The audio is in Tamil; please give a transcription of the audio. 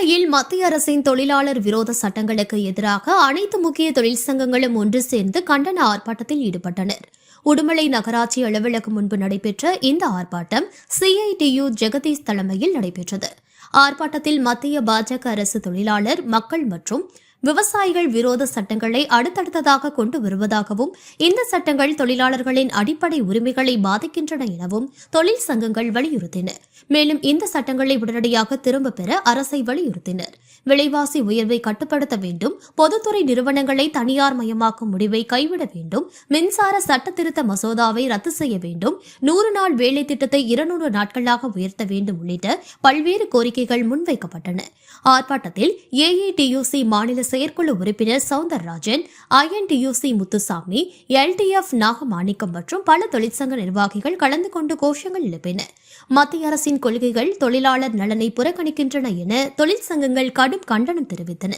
இலங்கையில் மத்திய அரசின் தொழிலாளர் விரோத சட்டங்களுக்கு எதிராக அனைத்து முக்கிய தொழிற்சங்கங்களும் ஒன்று சேர்ந்து கண்டன ஆர்ப்பாட்டத்தில் ஈடுபட்டனர். உடுமலை நகராட்சி அலுவலகம் முன்பு நடைபெற்ற இந்த ஆர்ப்பாட்டம் சிஐடியு ஜெகதீஷ் தலைமையில் நடைபெற்றது. ஆர்ப்பாட்டத்தில் மத்திய பாஜக அரசு தொழிலாளர் மக்கள் மற்றும் விவசாயிகள் விரோத சட்டங்களை அடுத்தடுத்ததாக கொண்டு வருவதாகவும் இந்த சட்டங்கள் தொழிலாளர்களின் அடிப்படை உரிமைகளை பாதிக்கின்றன எனவும் தொழில் சங்கங்கள் வலியுறுத்தின. மேலும் இந்த சட்டங்களை உடனடியாக திரும்பப் பெற அரசை வலியுறுத்தினர். விலைவாசி உயர்வை கட்டுப்படுத்த வேண்டும் பொதுத்துறை நிறுவனங்களை தனியார் மயமாக்கும் முடிவை கைவிட வேண்டும் மின்சார சட்ட திருத்த மசோதாவை ரத்து செய்ய வேண்டும் நூறு நாள் வேலை திட்டத்தை இருநூறு நாட்களாக உயர்த்த வேண்டும் உள்ளிட்ட பல்வேறு கோரிக்கைகள் முன்வைக்கப்பட்டன. ஆர்ப்பாட்டத்தில் ஏஐடியூசி மாநில செயற்குழு உறுப்பினர் சவுந்தரராஜன் ஐஎன்டியூசி முத்துசாமி எல்டிஎஃப் நாகமாணிக்கம் மற்றும் பல தொழிற்சங்க நிர்வாகிகள் கலந்து கொண்டு கோஷங்கள் எழுப்பின. மத்திய அரசின் கொள்கைகள் தொழிலாளர் நலனை புறக்கணிக்கின்றன என தொழிற்சங்கங்கள் கடும் கண்டனம் தெரிவித்தன.